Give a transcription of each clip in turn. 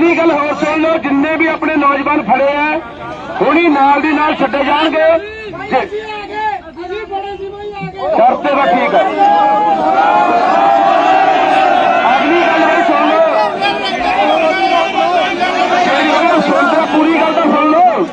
ਅਗਲੀ ਗੱਲ ਹੋਰ ਸੁਣ ਲਓ ਜਿੰਨੇ ਵੀ ਆਪਣੇ ਨੌਜਵਾਨ ਫੜੇ ਆ ਹੁਣੀ ਨਾਲ ਦੀ ਨਾਲ ਛੱਡੇ ਜਾਣਗੇ। ਤੇ ਤਾਂ ਠੀਕ ਹੈ ਅਗਲੀ ਗੱਲ ਵੀ ਸੁਣ ਲਓ। ਜਿਹੜੀ ਗੱਲ ਸੁਣ ਲਓ ਪੂਰੀ ਗੱਲ ਤਾਂ ਸੁਣ ਲਓ।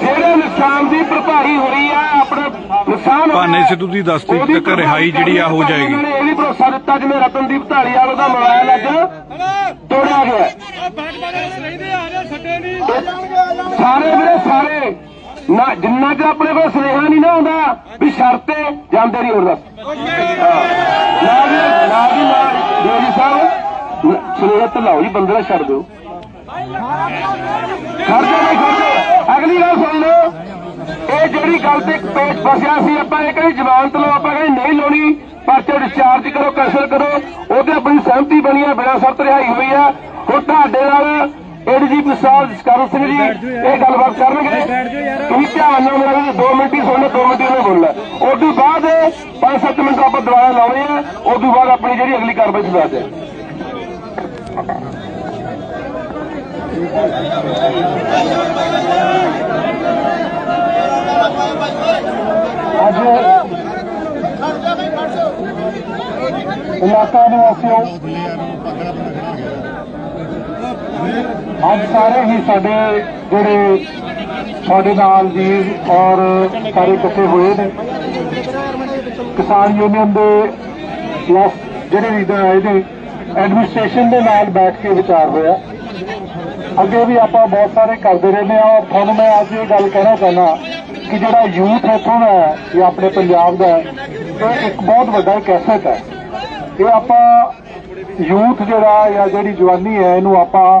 ਜਿਹੜੇ ਨੁਕਸਾਨ ਦੀ ਭਰਪਾਈ ਹੋ ਰਹੀ ਆ ਆਪਣਾ ਨੁਕਸਾਨ ਭਾਨੇ ਸਿੱਧੂ ਦੀ ਦਸ ਤਰੀਕ ਉਹਦੀ ਤੱਕ ਰਿਹਾਈ ਜਿਹੜੀ ਆ ਹੋ ਜਾਏਗੀ। ਇਹ ਵੀ ਭਰੋਸਾ ਦਿੱਤਾ ਜਿਵੇਂ ਰਤਨਦੀਪ ਢਾਲੀਵਾਲ ਦਾ ਮੋਬਾਈਲ ਅੱਜ ਤੋੜਿਆ ਸਾਰੇ ਵੀਰੇ, ਸਾਰੇ। ਨਾ, ਜਿੰਨਾ ਚਿਰ ਆਪਣੇ ਕੋਲ ਸੁਨੇਹਾ ਨਹੀਂ ਨਾ ਆਉਂਦਾ, ਵੀ ਸ਼ਰਤੇ ਜਾਂਦੇ ਨਹੀਂ ਹੋਰ ਦੱਸ। ਨਾ ਜੀ ਨਾ ਜੀ, ਨਾ ਦੇਵੀ ਸਾਹਿਬ ਸੁਨੇਹਾ ਤਾਂ ਲਾਓ ਜੀ, ਬੰਦੇ ਦਾ ਛੱਡ ਦਿਓ। ਖੜ ਜਾ ਨਹੀਂ ਖੜ ਅਗਲੀ ਗੱਲ ਸੁਣ ਲਓ। ਇਹ ਜਿਹੜੀ ਗੱਲ ਤੇ ਪੇਚ ਫਸਿਆ ਸੀ, ਆਪਾਂ ਇਹ ਕਹਿੰਦੇ ਜ਼ਮਾਨਤ ਲਓ, ਆਪਾਂ ਕਹਿੰਦੇ ਨਹੀਂ ਲਾਉਣੀ। ਪਰਚੇ ਡਿਸਚਾਰਜ ਕਰੋ ਕੈਂਸਲ ਕਰੋ। ਉਹਦੇ ਆਪਣੀ ਸਹਿਮਤੀ ਬਣੀ ਆ, ਬਿਨਾਂ ਸ਼ਰਤ ਰਿਹਾਈ ਹੋਈ ਆ। ਹੁਣ ਤੁਹਾਡੇ ਨਾਲ ਏਡੀਜੀਪੀ ਸਾਹਿਬ ਜਸਕਰਨ ਸਿੰਘ ਜੀ। ਇਹ ਗੱਲਬਾਤ ਕਰਨਗੇ। ਤੁਸੀਂ ਧਿਆਨ ਨਾਲ ਮੇਰਾ ਵੀ 2 ਮਿੰਟ ਹੀ ਸੁਣਨਾ 2 ਮਿੰਟ ਹੀ ਉਹਨੇ ਬੋਲਣਾ। ਉਸ ਤੋਂ ਬਾਅਦ 5-7 ਮਿੰਟ ਆਪਾਂ ਦੁਬਾਰਾ ਲਾਉਣੇ ਆ। ਉਸ ਤੋਂ ਬਾਅਦ ਆਪਣੀ ਜਿਹੜੀ ਅਗਲੀ ਕਾਰਵਾਈ ਸ਼ੁਰੂ ਕਰਦੇ ਅੱਜ ਇਲਾਕਾ ਨਿਵਾਸੀਓ ਅੱਜ ਸਾਰੇ ਹੀ ਸਾਡੇ ਜਿਹੜੇ ਸਾਡੇ ਨਾਲ ਵੀਰ ਔਰ ਸਾਰੇ ਇਕੱਠੇ ਹੋਏ ਨੇ। ਕਿਸਾਨ ਯੂਨੀਅਨ ਦੇ ਲਾਸ ਜਿਹੜੇ ਲੀਡਰ ਆਏ ਨੇ ਐਡਮਿਨਿਸਟ੍ਰੇਸ਼ਨ ਦੇ ਨਾਲ ਬੈਠ ਕੇ ਵਿਚਾਰ ਹੋਇਆ। ਅੱਗੇ ਵੀ ਆਪਾਂ ਬਹੁਤ ਸਾਰੇ ਕਰਦੇ ਰਹਿੰਦੇ ਆ ਔਰ ਤੁਹਾਨੂੰ ਮੈਂ ਅੱਜ ਇਹ ਗੱਲ ਕਹਿਣਾ ਚਾਹੁੰਦਾ ਕਿ ਜਿਹੜਾ ਯੂਥ ਇੱਥੋਂ ਦਾ ਹੈ, ਇਹ ਆਪਣੇ ਪੰਜਾਬ ਦਾ ਇਹ ਇੱਕ ਬਹੁਤ ਵੱਡਾ ਕੈਸਟ ਹੈ। ਇਹ ਆਪਾਂ ਯੂਥ ਜਿਹੜਾ ਜਾਂ ਜਿਹੜੀ ਜਵਾਨੀ ਹੈ, ਇਹਨੂੰ ਆਪਾਂ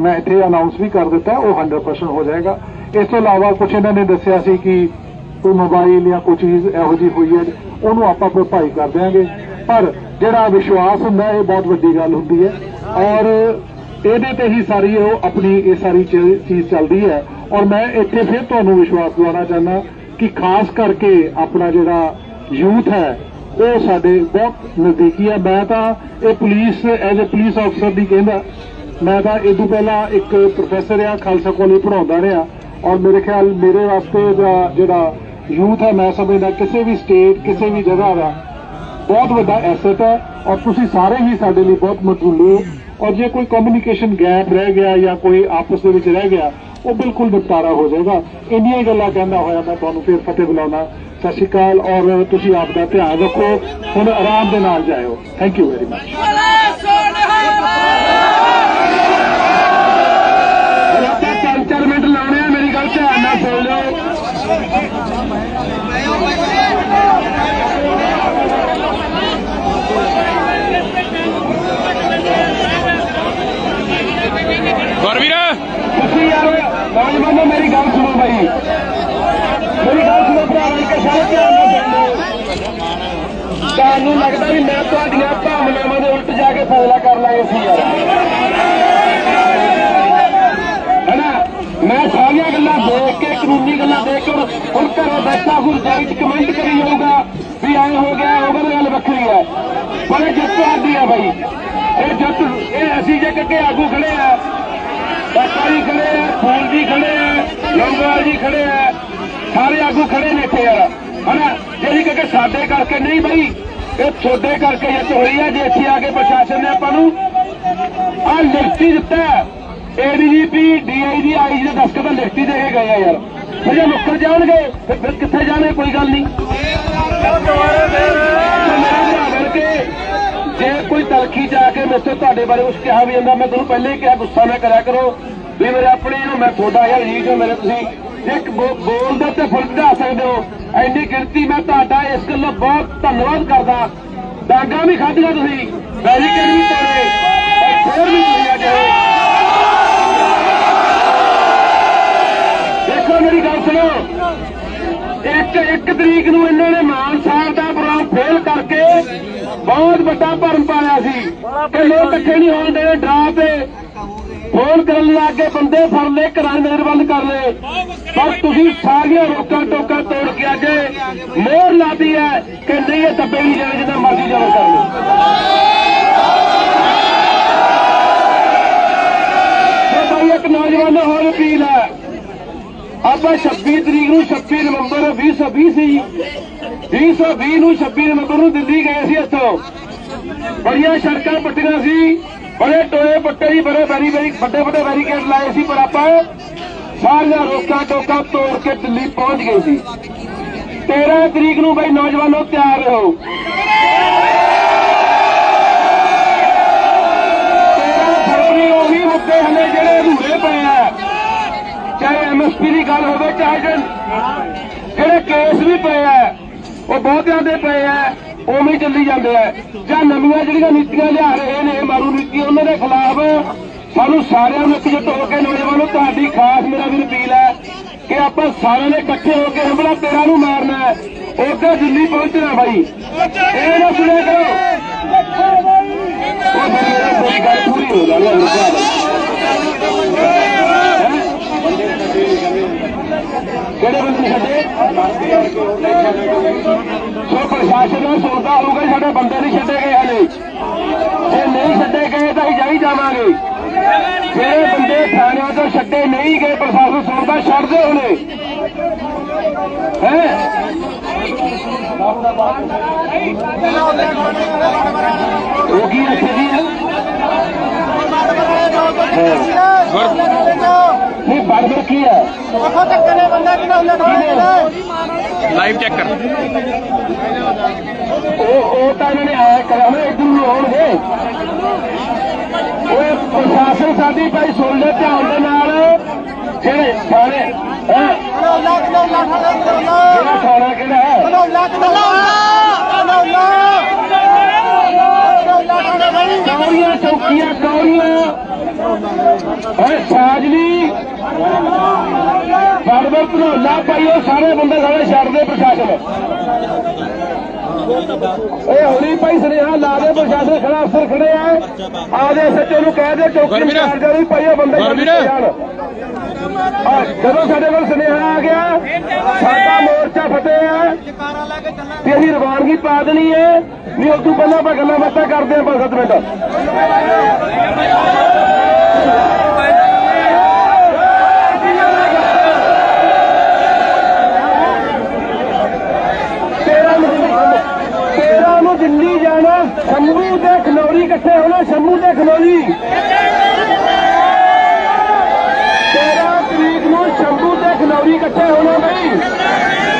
ਮੈਂ ਇੱਥੇ ਅਨਾਉਂਸ ਵੀ ਕਰ ਦਿੱਤਾ, ਉਹ 100% ਹੋ ਜਾਏਗਾ। ਇਸ ਤੋਂ ਇਲਾਵਾ ਕੁਝ ਇਹਨਾਂ ਨੇ ਦੱਸਿਆ ਸੀ ਕਿ ਕੋਈ ਮੋਬਾਈਲ ਜਾਂ ਕੋਈ ਚੀਜ਼ ਇਹੋ ਜਿਹੀ ਹੋਈ ਹੈ, ਉਹਨੂੰ ਆਪਾਂ ਭਰਪਾਈ ਕਰ ਦਿਆਂਗੇ। ਪਰ ਜਿਹੜਾ ਵਿਸ਼ਵਾਸ ਹੁੰਦਾ, ਇਹ ਬਹੁਤ ਵੱਡੀ ਗੱਲ ਹੁੰਦੀ ਹੈ। ਔਰ ਇਹਦੇ ਤੇ ਹੀ ਸਾਰੀ ਉਹ ਆਪਣੀ ਇਹ ਸਾਰੀ ਚੀਜ਼ ਚੱਲਦੀ ਹੈ। ਔਰ ਮੈਂ ਇੱਥੇ ਫਿਰ ਤੁਹਾਨੂੰ ਵਿਸ਼ਵਾਸ ਦਿਵਾਉਣਾ ਚਾਹੁੰਦਾ ਕਿ ਖਾਸ ਕਰਕੇ ਆਪਣਾ ਜਿਹੜਾ ਯੂਥ ਹੈ, ਉਹ ਸਾਡੇ ਬਹੁਤ ਨਜ਼ਦੀਕੀ ਹੈ। ਮੈਂ ਤਾਂ ਇਹ ਪੁਲਿਸ ਐਜ਼ ਅ ਪੁਲਿਸ ਅਫਸਰ ਦੀ ਕਹਿੰਦਾ ਮੈਂ ਤਾਂ ਇਹ ਤੋਂ ਪਹਿਲਾਂ ਇੱਕ ਪ੍ਰੋਫੈਸਰ ਆ, ਖਾਲਸਾ ਕਾਲਜ ਪੜਾਉਂਦਾ ਰਿਹਾ ਔਰ ਮੇਰੇ ਖਿਆਲ ਮੇਰੇ ਵਾਸਤੇ ਜਿਹੜਾ ਯੂਥ ਹੈ ਮੈਂ ਸਮਝਦਾ ਕਿਸੇ ਵੀ ਸਟੇਟ ਕਿਸੇ ਵੀ ਜਗ੍ਹਾ ਦਾ ਬਹੁਤ ਵੱਡਾ ਐਸੈਟ ਹੈ ਔਰ ਤੁਸੀਂ ਸਾਰੇ ਹੀ ਸਾਡੇ ਲਈ ਬਹੁਤ ਮਹੱਤਵਪੂਰਨ ਹੋ ਔਰ ਜੇ ਕੋਈ ਕਮਿਊਨੀਕੇਸ਼ਨ ਗੈਪ ਰਹਿ ਗਿਆ ਜਾਂ ਕੋਈ ਆਪਸ ਦੇ ਵਿੱਚ ਰਹਿ ਗਿਆ, ਉਹ ਬਿਲਕੁਲ ਨਿਪਟਾਰਾ ਹੋ ਜਾਏਗਾ। ਇੰਨੀਆਂ ਹੀ ਗੱਲਾਂ ਕਹਿੰਦਾ ਹੋਇਆ ਮੈਂ ਤੁਹਾਨੂੰ ਫਿਰ ਫਤਿਹ ਬੁਲਾਉਣਾ ਸਤਿ ਸ਼੍ਰੀ ਅਕਾਲ ਔਰ ਤੁਸੀਂ ਆਪ ਦਾ ਧਿਆਨ ਰੱਖੋ, ਹੁਣ ਆਰਾਮ ਦੇ ਨਾਲ ਜਾਇਓ। ਥੈਂਕ ਯੂ ਵੈਰੀ ਮਚ ਆਪਾਂ ਚਾਰ ਚਾਰ ਮਿੰਟ ਲਾਉਣੇ ਆ ਮੇਰੀ ਗੱਲ ਧਿਆਨ ਨਾਲ ਸੁਣ ਲਿਓ ਗੁਰਵੀਰ ਤੁਸੀਂ ਯਾਰ, ਨੌਜਵਾਨੋ, ਮੇਰੀ ਗੱਲ ਸੁਣੋ ਬਾਈ। ਮੇਰੀ ਗੱਲ ਸੁਣੋ ਭਰਾ ਬਣ ਕੇ, ਸਾਰੇ ਧਿਆਨ ਨਾਲ ਸੁਣ ਤੁਹਾਨੂੰ ਲੱਗਦਾ ਵੀ ਮੈਂ ਤੁਹਾਡੀਆਂ ਭਾਵਨਾਵਾਂ ਦੇ ਉਲਟ ਜਾ ਕੇ ਫੈਸਲਾ ਕਰ ਲਾਂਗੇ ਸੀ ਯਾਰ। ਹੈਨਾ? ਮੈਂ ਸਾਰੀਆਂ ਗੱਲਾਂ ਦੇਖ ਕੇ, ਕਾਨੂੰਨੀ ਗੱਲਾਂ ਦੇਖ ਕੇ, ਹੁਣ- ਘਰੋਂ ਬੈਠਾ ਹੁਣ ਜਾਈਟ ਕਮੈਂਟ ਕਰੀ ਜਾਊਗਾ ਵੀ ਐ ਹੋ ਗਿਆ ਉਹ ਗੱਲ ਵੱਖਰੀ ਹੈ। ਪਰ ਇਹ ਜਿੱਤ ਸਾਡੀ ਹੈ ਬਾਈ। ਇਹ ਜਿੱਤ ਇਹ ਅਸੀਂ ਜੇ ਕੱਕੇ ਆਗੂ ਖੜੇ ਆ ਬਾਬਾ ਖੜੇ ਆ ਫੂਲ ਜੀ ਖੜੇ ਆ ਲੰਗਵਾਲ ਜੀ ਖੜੇ ਆ, ਸਾਰੇ ਆਗੂ ਖੜੇ ਨੇ ਇੱਥੇ ਯਾਰ। ਹਨਾ? ਜਿਹੜੀ ਕਿ ਸਾਡੇ ਕਰਕੇ ਨਹੀਂ ਬਈ, ਇਹ ਤੁਹਾਡੇ ਕਰਕੇ ਜਿੱਤ ਹੋਈ ਹੈ ਜੇ ਇੱਥੇ ਆ ਕੇ ਪ੍ਰਸ਼ਾਸਨ ਨੇ ਆਪਾਂ ਨੂੰ ਆ ਲਿਖਤੀ ਦਿੱਤਾ ਏਡੀਜੀਪੀ ਡੀਆਈਜੀ ਆਈਜੀ ਦੇ ਦਸਤਖਤ ਲਿਖਤੀ ਦੇ ਕੇ ਗਏ ਆ ਯਾਰ। ਫਿਰ ਜੇ ਮੁੱਕਰ ਜਾਣਗੇ, ਫਿਰ ਫਿਰ ਕਿੱਥੇ ਜਾਣਗੇ ਕੋਈ ਗੱਲ ਨਹੀਂ। ਕਰਕੇ ਜੇ ਕੋਈ ਤਲਖੀ ਜਾ ਕੇ ਮੇਰੇ ਤੁਹਾਡੇ ਬਾਰੇ ਕੁਝ ਕਿਹਾ ਵੀ ਜਾਂਦਾ, ਮੈਂ ਤੁਹਾਨੂੰ ਪਹਿਲੇ ਹੀ ਕਿਹਾ, ਗੁੱਸਾ ਨਾ ਕਰਿਆ ਕਰੋ। ਵੀ ਮੇਰੇ ਆਪਣੇ ਨੂੰ ਮੈਂ ਤੁਹਾਡਾ ਯਾਰ ਜੀ ਜੋ ਮੇਰੇ ਤੁਸੀਂ ਇੱਕ ਬੋ- ਬੋਲਦੇ ਤੇ ਫੁੱਲ ਚੜਾ ਸਕਦੇ ਹੋ। ਐਨੀ ਗਿਣਤੀ ਮੈਂ ਤੁਹਾਡਾ ਇਸ ਗੱਲੋਂ ਬਹੁਤ ਧੰਨਵਾਦ ਕਰਦਾ। ਡਾਂਗਾ ਵੀ ਖਾਧੀਆਂ ਤੁਸੀਂ। ਬੈਰੀਕੇਡ ਵੀ ਤੋੜੇ ਪਰ ਵੀ ਤੁਸੀਂ ਅੱਜ ਦੇਖੋ ਮੇਰੀ ਗੱਲ ਸੁਣੋ। ਇੱਕ ਇੱਕ ਤਰੀਕ ਨੂੰ ਇਹਨਾਂ ਨੇ ਮਾਨ ਸਾਹਿਬ ਦਾ ਪ੍ਰੋਗਰਾਮ ਫੇਲ ਕਰਕੇ ਬਹੁਤ ਵੱਡਾ ਭਰਮ ਪਾਇਆ ਸੀ। ਕਿ ਲੋਕ ਇਕੱਠੇ ਨਹੀਂ ਹੋਣ ਦੇ ਡਰਾ ਤੇ ਫੋਨ ਕਰਨ ਲੱਗੇ ਬੰਦੇ ਫੜ ਲਏ, ਘਰਾਂ ਨਜ਼ਰ ਬੰਦ ਕਰ ਲਏ। ਪਰ ਤੁਸੀਂ ਸਾਰੀਆਂ ਰੋਕਾਂ ਟੋਕਾਂ ਤੋੜ ਕੇ ਅੱਜ ਮੋਹਰ ਲਾਦੀ ਹੈ ਕਿ ਨਹੀਂ, ਇਹ ਦੱਬੇ ਨਹੀਂ ਜਾਣੇ, ਜਿੰਨਾ ਮਰਜ਼ੀ ਜ਼ਬਰ ਕਰ ਲਓ। ਭਾਈ ਇੱਕ ਨੌਜਵਾਨ ਹੋਰ ਅਪੀਲ ਹੈ। ਆਪਾਂ 26 ਤਰੀਕ ਨੂੰ 26 ਨਵੰਬਰ 2020 ਸੀ 2020 ਨੂੰ 26 ਨਵੰਬਰ ਨੂੰ ਦਿੱਲੀ ਗਏ ਸੀ ਇੱਥੋਂ। ਬੜੀਆਂ ਸੜਕਾਂ ਪੱਟੀਆਂ ਸੀ। ਬੜੇ ਟੋਏ ਪੱਟੇ ਸੀ ਬੜੇ ਬੈਰੀ ਬੈਰੀ ਵੱਡੇ ਵੱਡੇ ਬੈਰੀਕੇਡ ਲਾਏ ਸੀ, ਪਰ ਆਪਾਂ ਸਾਰੀਆਂ ਰੋਕਾਂ ਟੋਕਾਂ ਤੋੜ ਕੇ ਦਿੱਲੀ ਪਹੁੰਚ ਗਏ ਸੀ। 13 ਤਰੀਕ ਨੂੰ ਬਈ ਨੌਜਵਾਨੋ ਤਿਆਰ ਰਹੋ। 13 ਫਰਵਰੀ ਉਹ ਵੀ ਮੁੱਦੇ ਹਲੇ ਜਿਹੜੇ ਅਧੂਰੇ ਪਏ ਆ। ਚਾਹੇ ਐਮਐਸਪੀ ਦੀ ਗੱਲ ਹੋਵੇ, ਚਾਹੇ ਜਿਹੜੇ ਕੇਸ ਵੀ ਪਏ ਆ, ਉਹ ਬਹੁਤਿਆਂ ਦੇ ਪਏ ਆ। ਉਵੇਂ ਹੀ ਚੱਲੀ ਜਾਂਦੇ ਆ। ਜਾਂ ਨਵੀਆਂ ਜਿਹੜੀਆਂ ਨੀਤੀਆਂ ਲਿਆ ਰਹੇ ਨੇ ਮਾਰੂ ਨੀਤੀ ਉਹਨਾਂ ਦੇ ਖਿਲਾਫ ਸਾਨੂੰ ਸਾਰਿਆਂ ਨੂੰ ਇਕਜੁੱਟ ਹੋ ਕੇ ਨੌਜਵਾਨੋ ਤੁਹਾਡੀ ਖਾਸ ਮੇਰਾ ਵੀ ਅਪੀਲ ਹੈ ਕਿ ਆਪਾਂ ਸਾਰਿਆਂ ਨੇ ਇਕੱਠੇ ਹੋ ਕੇ ਹਮਲਾ ਤੇਰਾ ਨੂੰ ਮਾਰਨਾ ਹੈ। ਉੱਥੇ ਦਿੱਲੀ ਪਹੁੰਚਣਾ ਬਾਈ। ਇਹ ਨਾ ਸੁਣਿਆ ਕਰੋ। ਉਹ ਮੇਰਾ ਗੱਲ ਪੂਰੀ ਹੋ ਜਾਣੀ ਹੈ। ਰੁਕਾ ਕਿਹੜੇ ਬੰਦੇ ਨੇ ਛੱਡੇ ਸੋ ਪ੍ਰਸ਼ਾਸਨ ਨੂੰ ਸੁਣਦਾ ਹੋਊਗਾ, ਸਾਡੇ ਬੰਦੇ ਨਹੀਂ ਛੱਡੇ ਗਏ ਹਲੇ ਜੇ ਨਹੀਂ ਛੱਡੇ ਗਏ ਤਾਂ ਅਸੀਂ ਜਾਈ ਜਾਵਾਂਗੇ। ਜਿਹੜੇ ਬੰਦੇ ਥਾਣਿਆਂ ਤੋਂ ਛੱਡੇ ਨਹੀਂ ਗਏ, ਪ੍ਰਸ਼ਾਸਨ ਸੁਣਦਾ ਛੱਡਦੇ ਹੋਣੇ। ਹੈ? ਉਹ ਕੀ ਦੀ ਹੈ ਕੀ ਹੈ? ਲਾਈਵ ਚੈੱਕ ਕਰ। ਉਹ ਉਹ ਤਾਂ ਇਹਨਾਂ ਨੇ ਆਇਆ ਕਰਾਉਣਾ ਇਧਰ ਨੂੰ ਆਉਣਗੇ। ਉਹ ਪ੍ਰਸ਼ਾਸਨ ਸਾਡੀ ਭਾਈ ਸੁਣ ਲੈ ਧਿਆਨ ਦੇ ਨਾਲ। ਜਿਹੜੇ ਥਾਣੇ ਹੈਂ? ਕਿਹੜਾ ਥਾਣਾ ਕਿਹੜਾ ਹੈ? ਕੌੜੀਆਂ ਚੌਕੀਆਂ ਕੌੜੀਆਂ। ਹੈ ਸਾਜਲੀ। ਬੜਬੜ ਧਨੌਲਾ ਭਾਈ ਉਹ ਸਾਰੇ ਬੰਦੇ ਸਾਰੇ ਛੱਡਦੇ ਪ੍ਰਸ਼ਾਸਨ। ਇਹ ਹੋਣੀ ਭਾਈ ਸੁਨੇਹਾ ਲਾ ਦੇ ਪ੍ਰਸ਼ਾਸਨ ਖੜਾ ਅਫਸਰ ਖੜੇ ਆ। ਆਦੇ ਸੱਚੇ ਨੂੰ ਕਹਿ ਦੇ ਚੌਕੀ ਨੂੰ। ਵੀ ਭਾਈ ਉਹ ਬੰਦੇ। ਛੱਡ। ਆ, ਜਦੋਂ ਸਾਡੇ ਕੋਲ ਸੁਨੇਹਾ ਆ ਗਿਆ ਸਾਡਾ ਮੋਰਚਾ ਫਤਿਹ ਹੈ ਤੇ ਅਸੀਂ ਰਵਾਨਗੀ ਪਾ ਦੇਣੀ ਹੈ। ਨਹੀਂ ਉਦੋਂ ਪਹਿਲਾਂ ਆਪਾਂ ਗੱਲਾਂ ਬਾਤਾਂ ਕਰਦੇ ਪੰਜ ਸੱਤ ਮਿੰਟ ਤੇਰਾਂ ਨੂੰ ਤੇਰਾਂ ਨੂੰ ਦਿੱਲੀ ਜਾਣਾ ਸ਼ੰਭੂ ਤੇ ਖਨੌਰੀ ਇਕੱਠੇ ਹੋਣਾ ਸ਼ੰਭੂ ਤੇ ਖਨੌਰੀ ਤੇਰਾਂ ਤਰੀਕ ਨੂੰ ਸ਼ੰਭੂ ਤੇ ਖਨੌਰੀ ਇਕੱਠੇ ਹੋਣਾ ਬਈ।